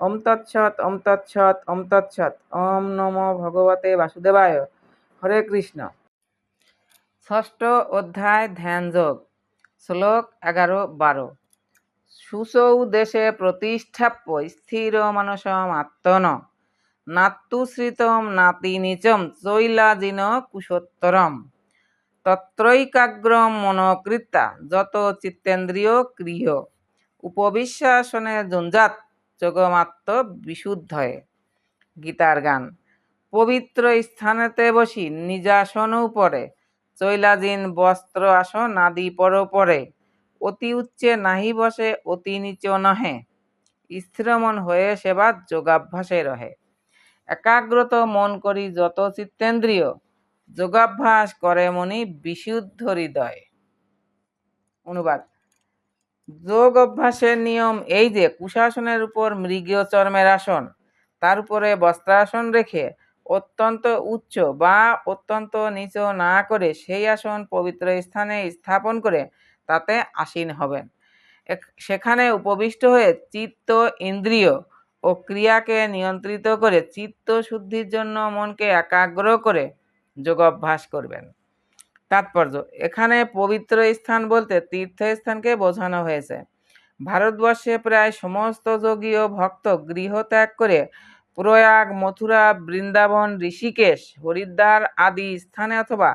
ওম তৎসৎ ওম তৎসৎ ওম তৎসৎ। ওম নমো ভগবতে বাসুদেবায়। হরে কৃষ্ণ। ষষ্ঠ অধ্যায় ধ্যানযোগ শ্লোক এগারো বারো। সুসৌ দেশে প্রতিষ্ঠাপ্য স্থির মানসম আত্মন। নাত্তুশ্রিতম নাতি নিচম চৈলাজিন কুশোত্তরম। তত্রৈকাগ্রম মনকৃত্যা যত চিত্তেন্দ্রিয় গৃহ উপবিশ্বাসনে জঞ্জাত। যোগমাত্র বিশুদ্ধয়ে। গীতার গান। পবিত্র স্থানেতে বসি, নিজাসন উপরে। চৈলাজিন বস্ত্র আসন আদি পর পরে। অতি উচ্চে নাহি বসে, অতি নিচ নহে। স্থিরমন হয়ে সেবা যোগাভ্যাসে রহে। একাগ্রত মন করি যত চিত্তেন্দ্রিয়, যোগাভ্যাস করে মনি বিশুদ্ধ হৃদয়। অনুবাদ। যোগ অভ্যাসের নিয়ম এই যে, কুশাসনের উপর মৃগীয় চর্মের আসন, তার উপরে বস্ত্রাসন রেখে অত্যন্ত উচ্চ বা অত্যন্ত নিচ না করে সেই আসন পবিত্র স্থানে স্থাপন করে তাতে আসীন হবেন। সেখানে উপবিষ্ট হয়ে চিত্ত ইন্দ্রিয় ও ক্রিয়াকে নিয়ন্ত্রিত করে চিত্ত শুদ্ধির জন্য মনকে একাগ্র করে যোগাভ্যাস করবেন। তাৎপর্য। এখানে পবিত্র স্থান বলতে তীর্থস্থানকে বোঝানো হয়েছে। ভারতবর্ষে প্রায় সমস্ত যোগী ও ভক্ত গৃহ ত্যাগ করে প্রয়াগ, মথুরা, বৃন্দাবন, ঋষিকেশ, হরিদ্বার আদি স্থানে অথবা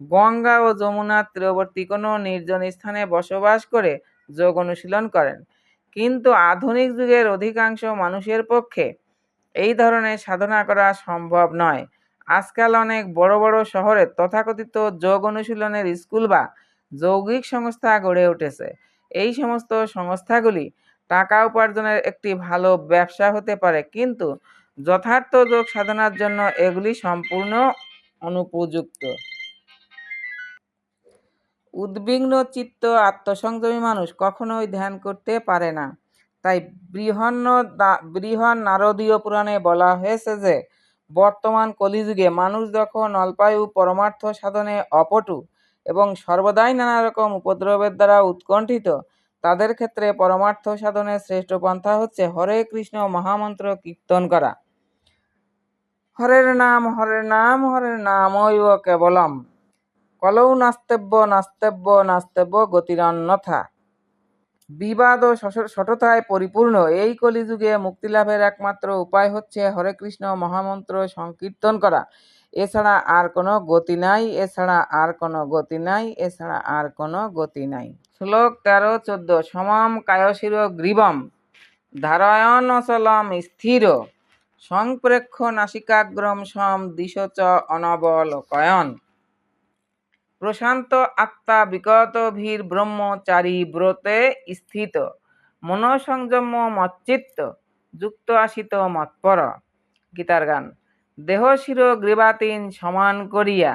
গঙ্গা ও যমুনার তীরবর্তী কোনো নির্জন স্থানে বসবাস করে যোগ অনুশীলন করেন। কিন্তু আধুনিক যুগের অধিকাংশ মানুষের পক্ষে এই ধরনের সাধনা করা সম্ভব নয়। আজকাল অনেক বড় বড় শহরে তথাকথিত যোগ অনুশীলনের স্কুল বা যৌগিক সংস্থা গড়ে উঠেছে। এই সমস্ত সংস্থাগুলি টাকা উপার্জনের একটি ভালো ব্যবসা হতে পারে, কিন্তু যথার্থ যোগ সাধনার জন্য এগুলি সম্পূর্ণ অনুপযুক্ত। উদ্বিগ্ন চিত্ত আত্মসংযমী মানুষ কখনোই ধ্যান করতে পারে না। তাই বৃহন্ন বৃহন নারদীয় পুরাণে বলা হয়েছে যে বর্তমান কলিযুগে মানুষ যখন অল্পায়ু পরমার্থ সাধনে অপটু এবং সর্বদাই নানা রকম উপদ্রবের দ্বারা উৎকণ্ঠিত, তাদের ক্ষেত্রে পরমার্থ সাধনের শ্রেষ্ঠ পন্থা হচ্ছে হরে কৃষ্ণ মহামন্ত্র কীর্তন করা। হরের নাম হরের নাম, হরের নামৈব কেবলম। কলৌ নাস্তেব্য নাস্তেব্য নাস্তেব্য গতিরন্যথা। বিবাদ ও সঠতায় পরিপূর্ণ। এই কলিযুগে মুক্তিলাভের একমাত্র উপায় হচ্ছে হরে কৃষ্ণ মহামন্ত্র সংকীর্তন করা। এছাড়া আর কোনো গতি নাই, এছাড়া আর কোনো গতি নাই, এছাড়া আর কোনো গতি নাই। শ্লোক তেরো, চোদ্দ, সমাম কায়শির গ্রীবম, ধারায়ণ অচলম স্থির, সংপ্রেক্ষ নাসিকাগ্রম সম দিশ চ অনবলকয়ন। প্রশান্ত আত্মা বিগত ভীর ব্রহ্মচারী ব্রতে স্থিত। মনসংযম মচ্চিত্ত, যুক্ত আসিত মৎপর। গীতার গান, দেহ শির গ্রীবাতীন সমান করিয়া,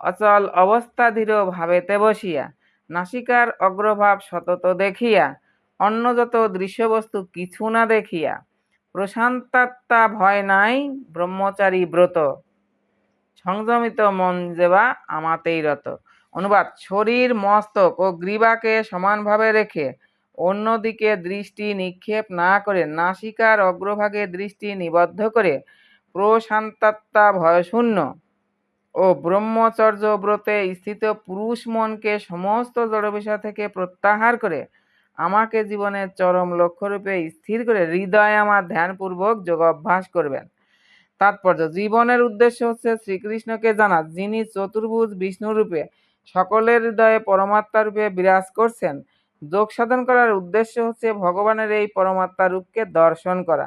অচল অবস্থাধীর ভাবেতে বসিয়া, নাসিকার অগ্রভাব সতত দেখিয়া অন্য যত দৃশ্যবস্তু কিছু না দেখিয়া, প্রশান্তাত্মা ভয় নাই ব্রহ্মচারী ব্রত। সংযমিত মন যেবা আমাতেই রত। অনুবাদ, শরীর মস্তক ও গ্রীবাকে সমানভাবে রেখে অন্যদিকে দৃষ্টি নিক্ষেপ না করে নাসিকার অগ্রভাগে দৃষ্টি নিবদ্ধ করে প্রশান্তাত্মা ভয়শূন্য ও ব্রহ্মচর্য ব্রতে স্থিত পুরুষ মনকে সমস্ত জড় বিষয় থেকে প্রত্যাহার করে আমাকে জীবনের চরম লক্ষ্যরূপে স্থির করে হৃদয় আমার ধ্যানপূর্বক যোগ অভ্যাস করবেন। তাৎপর্য জীবনের উদ্দেশ্য হচ্ছে শ্রীকৃষ্ণকে জানা, যিনি চতুর্ভুজ বিষ্ণুরূপে সকলের হৃদয়ে পরমাত্মা রূপে বিরাজ করছেন, যোগ সাধন করার উদ্দেশ্য হচ্ছে ভগবানের এই পরমাত্মা রূপকে দর্শন করা।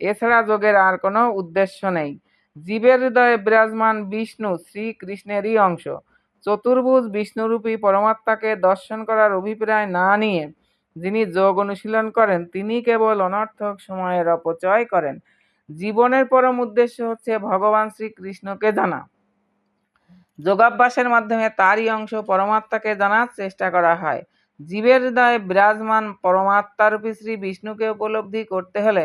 এছাড়া যোগের আর কোনো উদ্দেশ্য নেই। জীবের হৃদয়ে বিরাজমান বিষ্ণু শ্রীকৃষ্ণেরই অংশ। চতুর্ভুজ বিষ্ণুরূপী পরমাত্মাকে দর্শন করার অভিপ্রায় না নিয়ে যিনি যোগ অনুশীলন করেন, তিনি কেবল অনর্থক সময়ের অপচয় করেন। জীবনের পরম উদ্দেশ্য হচ্ছে ভগবান শ্রীকৃষ্ণকে জানা। যোগাভ্যাসের মাধ্যমে তারই অংশ পরমাত্মাকে জানার চেষ্টা করা হয়। জীবের হৃদয়ে বিরাজমান পরমাত্মারূপী শ্রী বিষ্ণুকে উপলব্ধি করতে হলে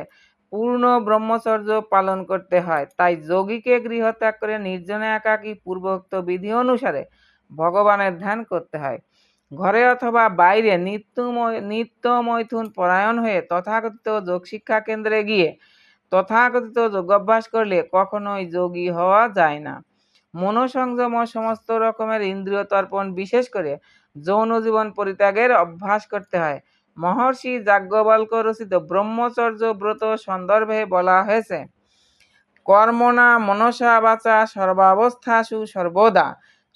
পূর্ণ ব্রহ্মচর্য পালন করতে হয়। তাই যোগীকে গৃহত্যাগ করে নির্জনে একাকী পূর্বোক্ত বিধি অনুসারে ভগবানের ধ্যান করতে হয়। ঘরে অথবা বাইরে নিত্য নিত্য মৈথুন পরায়ণ হয়ে তথাকথিত যোগ শিক্ষা কেন্দ্রে গিয়ে তথাকথিত যোগাভ্যাস করলে কখনোই যোগী হওয়া যায় না। মনোসংযম ও সমস্ত রকমের ইন্দ্রিয় তর্পণ বিশেষ করে যৌন জীবন পরিত্যাগের অভ্যাস করতে হয়। মহর্ষি যাজ্ঞবল্ক রচিত ব্রহ্মচর্য ব্রত সন্দর্ভে বলা হয়েছে, কর্মণা মনসা বাচা সর্বাবস্থাসু সর্বদা,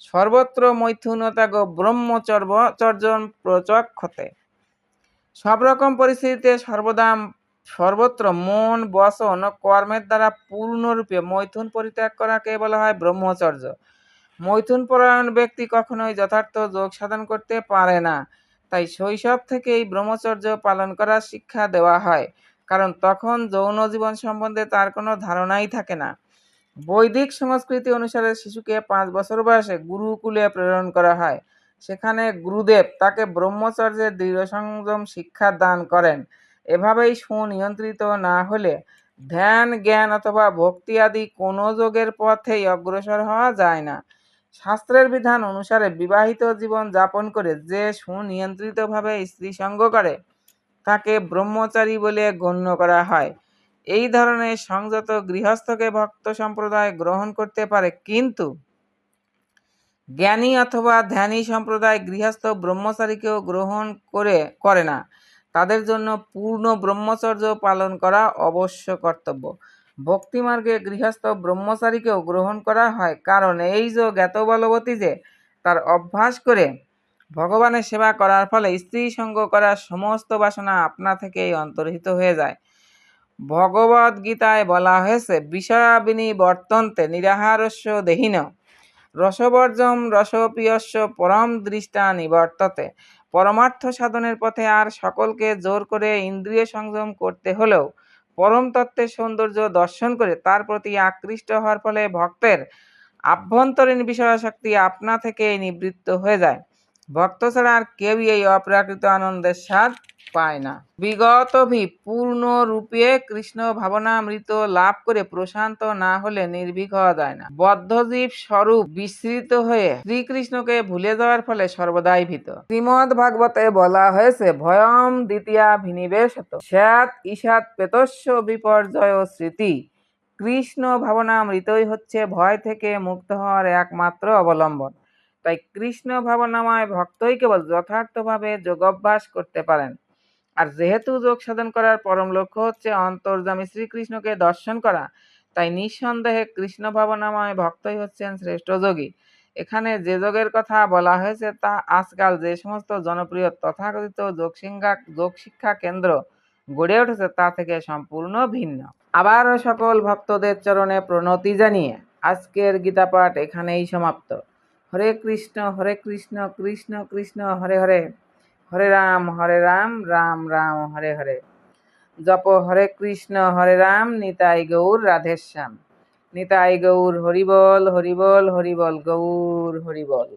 সর্বত্র মৈথুনতাগ ব্রহ্মচর্যন প্রচক্ষতে। সব রকম পরিস্থিতিতে সর্বদা সর্বত্র মন বসন কর্মের দ্বারা পূর্ণরূপে মৈথুন পরিত্যাগ করাকে বলা হয় ব্রহ্মচর্য। মৈথুন পরায়ণ ব্যক্তি কখনোই যথার্থ যোগ সাধন করতে পারে না। তাই শৈশব থেকেই ব্রহ্মচর্য পালন করার শিক্ষা দেওয়া হয়, কারণ তখন যৌন জীবন সম্বন্ধে তার কোনো ধারণাই থাকে না। বৈদিক সংস্কৃতি অনুসারে শিশুকে পাঁচ বছর বয়সে গুরুকুলে প্রেরণ করা হয়। সেখানে গুরুদেব তাকে ব্রহ্মচর্যের দৃঢ় সংযম শিক্ষা দান করেন। এভাবেই সুনিয়ন্ত্রিত না হলে ধ্যান, জ্ঞান অথবা ভক্তি আদি কোনো যোগের পথেই অগ্রসর হওয়া যায় না। শাস্ত্রের বিধান অনুসারে বিবাহিত জীবন যাপন করে যে সুনিয়ন্ত্রিতভাবে স্ত্রী সঙ্গ করে, তাকে ব্রহ্মচারী বলে গণ্য করা হয়। এই ধরনের সংযত গৃহস্থকে ভক্ত সম্প্রদায় গ্রহণ করতে পারে, কিন্তু জ্ঞানী অথবা ধ্যানী সম্প্রদায় গৃহস্থ ব্রহ্মচারীকেও গ্রহণ করে করে না। তাদের জন্য পূর্ণ ব্রহ্মচর্য পালন করা অবশ্য কর্তব্য। ভক্তিমার্গে গৃহস্থ ব্রহ্মচারীকেও গ্রহণ করা হয়, কারণ এই যে জ্ঞাত বলবতী যে তার অভ্যাস করে ভগবানের সেবা করার ফলে স্ত্রী সঙ্গ করার সমস্ত বাসনা আপনা থেকেই অন্তর্হিত হয়ে যায়। ভগবদ গীতায় বলা হয়েছে বিষয়াবিনী বর্তন্তে নিরাহারস্য দেহীন। রসবর্জম রসপ্রিয়স্য পরম দৃষ্টা নিবর্ততে। পরমার্থ সাধনের পথে আর সকলকে জোর করে ইন্দ্রিয় সংযম করতে হলেও পরম তত্ত্বের সৌন্দর্য দর্শন করে তার প্রতি আকৃষ্ট হওয়ার ফলে ভক্তের আভ্যন্তরীণ বিষয়াশক্তি আপনা থেকে নিবৃত্ত হয়ে যায়। ভক্ত ছাড়া আর কেউই এই অপ্রাকৃত আনন্দের স্বাদ পায় না। বিগত ভি পূর্ণরূপে কৃষ্ণ ভাবনামৃত লাভ করে প্রশান্ত না হলে নির্ভীক হওয়া যায় না। বদ্ধজীব স্বরূপ বিস্তৃত হয়ে শ্রীকৃষ্ণকে ভুলে যাওয়ার ফলে সর্বদাই ভীত। শ্রীমদ ভাগবতে বলা হয়েছে ভয়ম দ্বিতীয়া ভিনিবেশত স্যাত ঈশাত পেতস্য বিপর্যয় স্মৃতি। কৃষ্ণ ভাবনা ভাবনামৃতই হচ্ছে ভয় থেকে মুক্ত হওয়ার একমাত্র অবলম্বন। তাই কৃষ্ণ ভাবনাময় ভক্তই কেবল যথার্থভাবে যোগাভ্যাস করতে পারেন। আর যেহেতু যোগ সাধন করার পরম লক্ষ্য হচ্ছে অন্তর্জামী শ্রীকৃষ্ণকে দর্শন করা, তাই নিঃসন্দেহে কৃষ্ণ ভাবনাময় ভক্তই হচ্ছেন শ্রেষ্ঠ যোগী। এখানে যে যোগের কথা বলা হয়েছে তা আজকাল যে সমস্ত জনপ্রিয় তথাকথিত যোগ শিক্ষা যোগ শিক্ষা কেন্দ্র গড়ে উঠেছে তা থেকে সম্পূর্ণ ভিন্ন। আবারও সকল ভক্তদের চরণে প্রণতি জানিয়ে আজকের গীতাপাঠ এখানেই সমাপ্ত। হরে কৃষ্ণ হরে কৃষ্ণ কৃষ্ণ কৃষ্ণ, হরে হরে। হরে রাম হরে রাম রাম রাম, হরে হরে। জপ, হরে কৃষ্ণ, হরে রাম, নিতাই গৌর, রাধেশ্যাম। নিতাই গৌর, হরিবল হরিবল হরিবল গৌর, হরিবল।